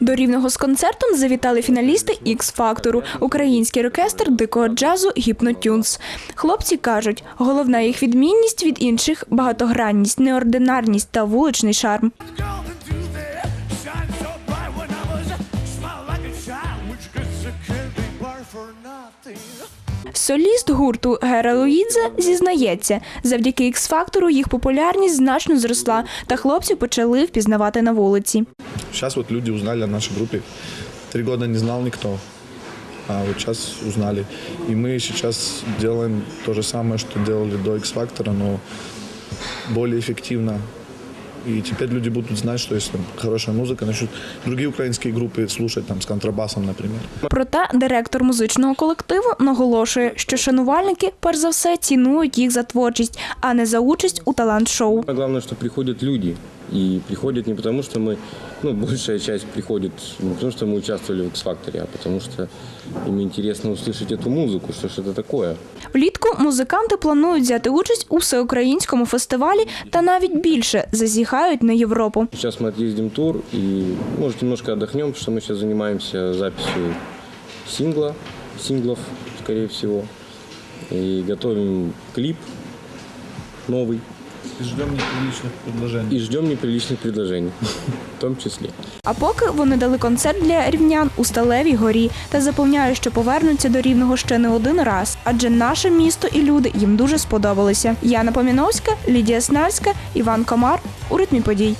До рівного з концертом завітали фіналісти Ікс Фактору, український оркестр дикого джазу Гіпнотюнс. Хлопці кажуть, головна їх відмінність від інших багатогранність, неординарність та вуличний шарм. Соліст гурту Гера Луїдзе зізнається, завдяки Ікс Фактору їх популярність значно зросла, та хлопці почали впізнавати на вулиці. Сейчас вот люди узнали о нашей группе. Три года не знал никто, а вот сейчас узнали. И мы сейчас делаем то же самое, что делали до X-Factor, но более эффективно. И теперь люди будут знать, что если хорошая музыка, начнут другие украинские группы слушать там с контрабасом, например. Проте директор музичного колективу наголошує, що шанувальники перш за все цінують їх за творчість, а не за участь у талант-шоу. А Главное, что приходят люди. И приходят не потому, что мы, ну, большая часть приходит не потому, что мы участвовали в X-Factor, а потому что им интересно услышать эту музыку, что ж это такое. Влітку музиканти планують взяти участь у всеукраїнському фестивалі та навіть більше зазіхають на Європу. Сейчас мы отъездим тур и, может, немножко отдохнем, потому что мы сейчас занимаемся записью сингла, синглов, скорее всего. И готовим клип новый. Ждем неприличных предложений. И ждем неприличных предложений, в том числе. А поки вони дали концерт для рівнян у Сталевій горі та запевняють, що повернуться до рівного ще не один раз, адже наше місто і люди їм дуже сподобалися. Яна Поміновська, Лідія Снарська, Іван Комар у ритмі подій.